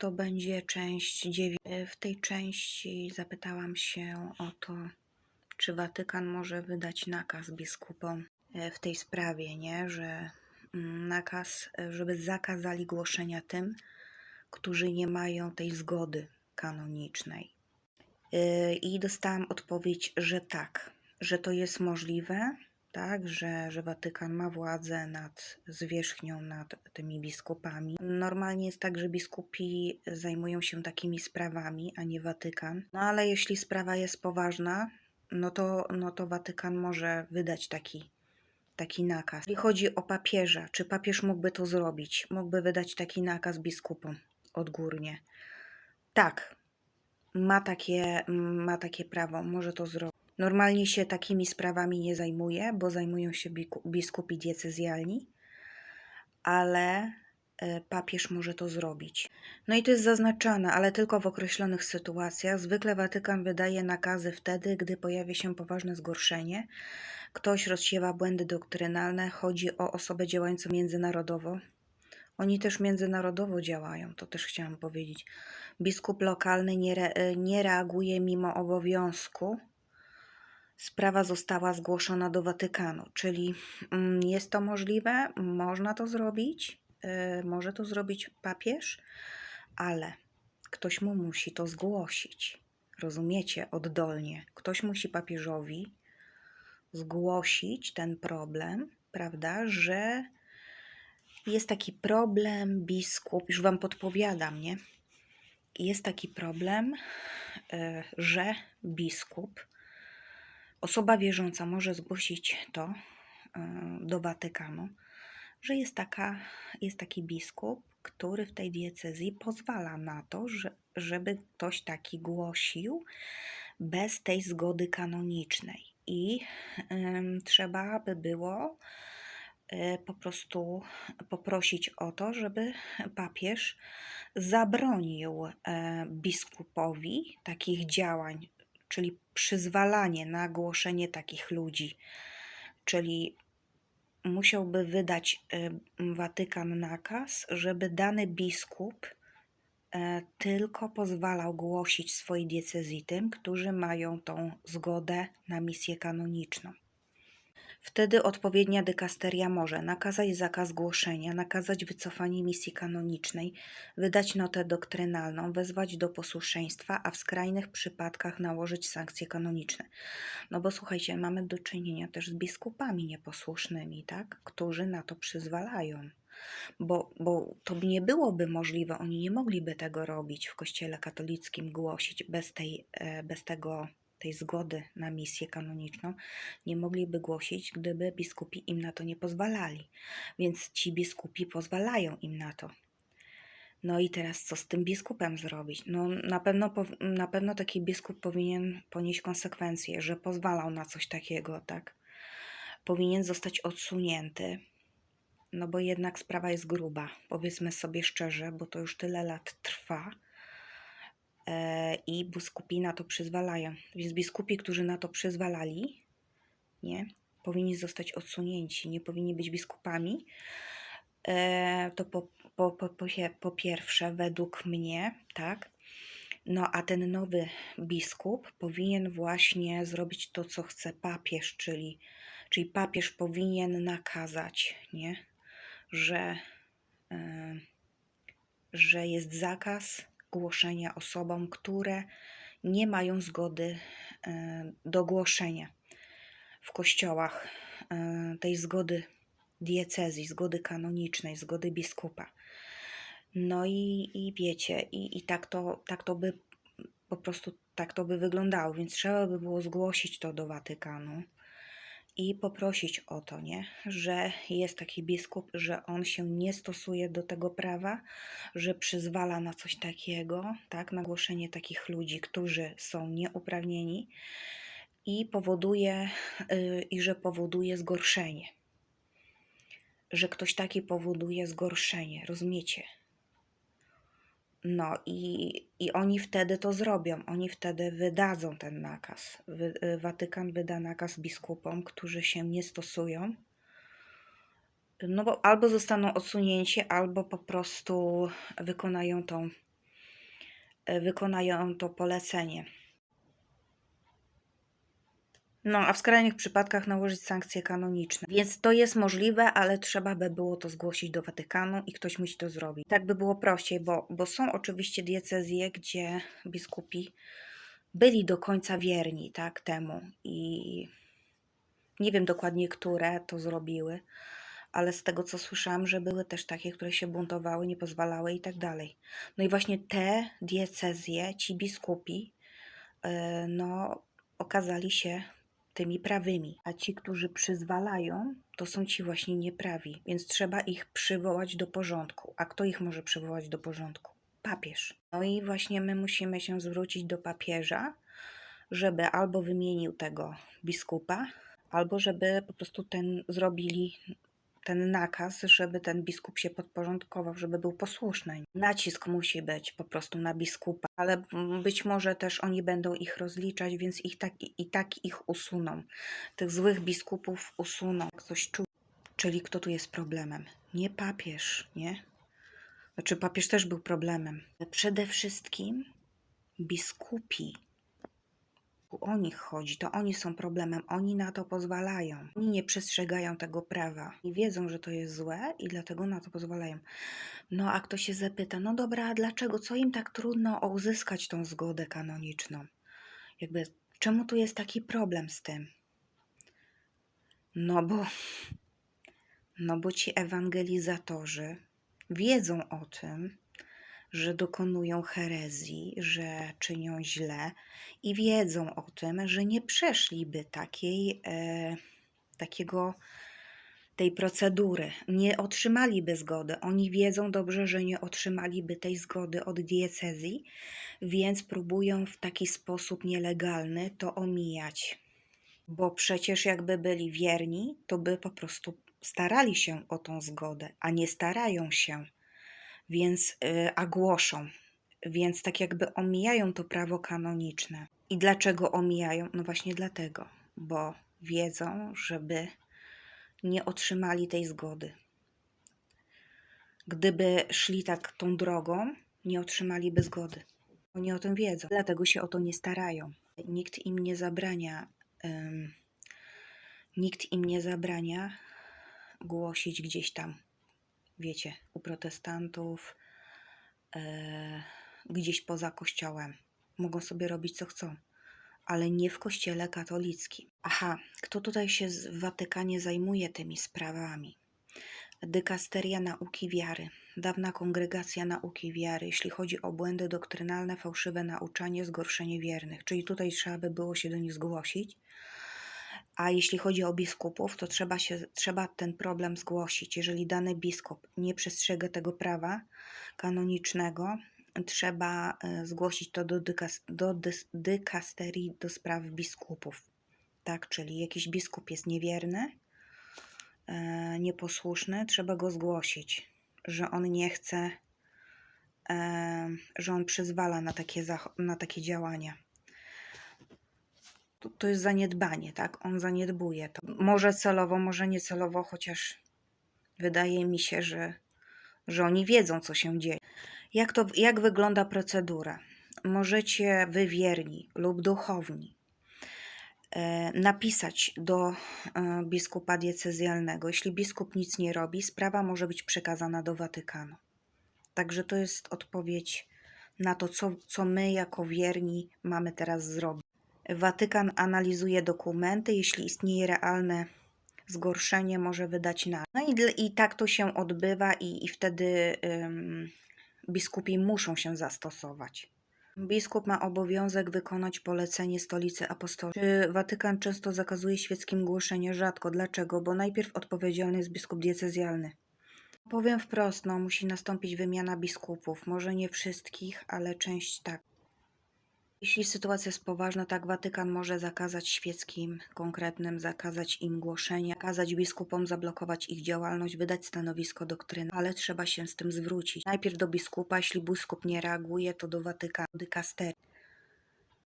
to będzie część dziewięć. W tej części zapytałam się o to, czy Watykan może wydać nakaz biskupom e, w tej sprawie, nie? Że mm, nakaz, e, żeby zakazali głoszenia tym, którzy nie mają tej zgody kanonicznej. I dostałam odpowiedź, że tak, że to jest możliwe, tak, że, że Watykan ma władzę nad zwierzchnią, nad tymi biskupami. Normalnie jest tak, że biskupi zajmują się takimi sprawami, a nie Watykan. No ale jeśli sprawa jest poważna, no to, no to Watykan może wydać taki, taki nakaz. Jeśli chodzi o papieża, czy papież mógłby to zrobić? Mógłby wydać taki nakaz biskupom odgórnie. Tak, ma takie, ma takie prawo, może to zrobić. Normalnie się takimi sprawami nie zajmuje, bo zajmują się biskupi diecezjalni, ale e, papież może to zrobić. No i to jest zaznaczane, ale tylko w określonych sytuacjach. Zwykle Watykan wydaje nakazy wtedy, gdy pojawia się poważne zgorszenie, ktoś rozsiewa błędy doktrynalne, chodzi o osobę działającą międzynarodowo. Oni też międzynarodowo działają, to też chciałam powiedzieć. Biskup lokalny nie, re, nie reaguje mimo obowiązku. Sprawa została zgłoszona do Watykanu, czyli mm, jest to możliwe, można to zrobić, yy, może to zrobić papież, ale ktoś mu musi to zgłosić. Rozumiecie, oddolnie. Ktoś musi papieżowi zgłosić ten problem, prawda, że jest taki problem, biskup, już wam podpowiadam, nie? Jest taki problem, e, że biskup, osoba wierząca może zgłosić to e, do Watykanu, że jest, taka, jest taki biskup, który w tej diecezji pozwala na to, że, żeby ktoś taki głosił bez tej zgody kanonicznej. I trzeba by było y, po prostu poprosić o to, żeby papież zabronił e, biskupowi takich działań, czyli przyzwalanie na głoszenie takich ludzi, czyli musiałby wydać Watykan nakaz, żeby dany biskup e, tylko pozwalał głosić swojej diecezji tym, którzy mają tą zgodę na misję kanoniczną. Wtedy odpowiednia dykasteria może nakazać zakaz głoszenia, nakazać wycofanie misji kanonicznej, wydać notę doktrynalną, wezwać do posłuszeństwa, a w skrajnych przypadkach nałożyć sankcje kanoniczne. No bo słuchajcie, mamy do czynienia też z biskupami nieposłusznymi, tak? którzy na to przyzwalają. Bo, bo to nie byłoby możliwe, oni nie mogliby tego robić w kościele katolickim, głosić bez, tej, e, bez tego tej zgody na misję kanoniczną nie mogliby głosić, gdyby biskupi im na to nie pozwalali. Więc ci biskupi pozwalają im na to. No i teraz co z tym biskupem zrobić? No na pewno, na pewno taki biskup powinien ponieść konsekwencje, że pozwalał na coś takiego, tak? Powinien zostać odsunięty, no bo jednak sprawa jest gruba, powiedzmy sobie szczerze, bo to już tyle lat trwa i biskupi na to przyzwalają. Więc biskupi, którzy na to przyzwalali, nie, powinni zostać odsunięci, nie powinni być biskupami. E, to po, po, po, po, po pierwsze, według mnie, tak. No a ten nowy biskup powinien właśnie zrobić to, co chce papież, czyli, czyli papież powinien nakazać, nie, że, e, że jest zakaz głoszenia osobom, które nie mają zgody e, do głoszenia w kościołach e, tej zgody diecezji, zgody kanonicznej, zgody biskupa. No i, i wiecie, i, i tak, to, tak to by po prostu tak to by wyglądało, więc trzeba by było zgłosić to do Watykanu i poprosić o to, nie? że jest taki biskup, że on się nie stosuje do tego prawa, że przyzwala na coś takiego, tak, na głoszenie takich ludzi, którzy są nieuprawnieni i powoduje, yy, i że powoduje zgorszenie. Że ktoś taki powoduje zgorszenie, rozumiecie? No i, i oni wtedy to zrobią, oni wtedy wydadzą ten nakaz. Wy, y, Watykan wyda nakaz biskupom, którzy się nie stosują. No bo albo zostaną odsunięci, albo po prostu wykonają tą wykonają to polecenie. No, a w skrajnych przypadkach nałożyć sankcje kanoniczne. Więc to jest możliwe, ale trzeba by było to zgłosić do Watykanu i ktoś musi to zrobić. Tak by było prościej, bo, bo są oczywiście diecezje, gdzie biskupi byli do końca wierni tak, temu i nie wiem dokładnie, które to zrobiły, ale z tego co słyszałam, że były też takie, które się buntowały, nie pozwalały i tak dalej. No i właśnie te diecezje, ci biskupi, yy, no, okazali się tymi prawymi, a ci, którzy przyzwalają, to są ci właśnie nieprawi, więc trzeba ich przywołać do porządku. A kto ich może przywołać do porządku? Papież. No i właśnie my musimy się zwrócić do papieża, żeby albo wymienił tego biskupa, albo żeby po prostu ten zrobili ten nakaz, żeby ten biskup się podporządkował, żeby był posłuszny. Nacisk musi być po prostu na biskupa, ale być może też oni będą ich rozliczać, więc ich tak, i tak ich usuną. Tych złych biskupów usuną. Ktoś czuł. Czyli kto tu jest problemem? Nie papież, nie? Znaczy papież też był problemem. Przede wszystkim biskupi o nich chodzi, to oni są problemem, oni na to pozwalają. Oni nie przestrzegają tego prawa i wiedzą, że to jest złe i dlatego na to pozwalają. No a kto się zapyta, no dobra, a dlaczego, co im tak trudno uzyskać tą zgodę kanoniczną? Jakby, czemu tu jest taki problem z tym? No bo, no bo ci ewangelizatorzy wiedzą o tym, że dokonują herezji, że czynią źle i wiedzą o tym, że nie przeszliby takiej, e, takiego, tej procedury, nie otrzymaliby zgody. Oni wiedzą dobrze, że nie otrzymaliby tej zgody od diecezji, więc próbują w taki sposób nielegalny to omijać. Bo przecież jakby byli wierni, to by po prostu starali się o tą zgodę, a nie starają się więc y, a głoszą, więc tak jakby omijają to prawo kanoniczne. I dlaczego omijają? No właśnie dlatego, bo wiedzą, żeby nie otrzymali tej zgody. Gdyby szli tak tą drogą, nie otrzymaliby zgody. Oni o tym wiedzą, dlatego się o to nie starają. Nikt im nie zabrania, nikt im nie zabrania głosić gdzieś tam wiecie, u protestantów, e, gdzieś poza kościołem. Mogą sobie robić co chcą, ale nie w kościele katolickim. Aha, kto tutaj się w Watykanie zajmuje tymi sprawami? Dykasteria nauki wiary, dawna kongregacja nauki wiary, jeśli chodzi o błędy doktrynalne, fałszywe nauczanie, zgorszenie wiernych. Czyli tutaj trzeba by było się do nich zgłosić a jeśli chodzi o biskupów, to trzeba, się, trzeba ten problem zgłosić. Jeżeli dany biskup nie przestrzega tego prawa kanonicznego, trzeba e, zgłosić to do, dykas, do dys, dykasterii do spraw biskupów. Tak, czyli jakiś biskup jest niewierny, e, nieposłuszny, trzeba go zgłosić, że on nie chce, e, że on przyzwala na takie, na takie działania to, to jest zaniedbanie, tak? On zaniedbuje to. Może celowo, może niecelowo, chociaż wydaje mi się, że, że oni wiedzą, co się dzieje. Jak, to, jak wygląda procedura? Możecie wy wierni lub duchowni e, napisać do e, biskupa diecezjalnego. Jeśli biskup nic nie robi, sprawa może być przekazana do Watykanu. Także to jest odpowiedź na to, co, co my jako wierni mamy teraz zrobić. Watykan analizuje dokumenty, jeśli istnieje realne zgorszenie, może wydać na. No i, i tak to się odbywa, i, i wtedy ym, biskupi muszą się zastosować. Biskup ma obowiązek wykonać polecenie stolicy apostolskiej. Watykan często zakazuje świeckim głoszenie? Rzadko. Dlaczego? Bo najpierw odpowiedzialny jest biskup diecezjalny. Powiem wprost, no, musi nastąpić wymiana biskupów. Może nie wszystkich, ale część tak. Jeśli sytuacja jest poważna, tak Watykan może zakazać świeckim konkretnym, zakazać im głoszenia, kazać biskupom zablokować ich działalność, wydać stanowisko doktryny, ale trzeba się z tym zwrócić. Najpierw do biskupa, jeśli biskup nie reaguje, to do Watykanu, dykasterii.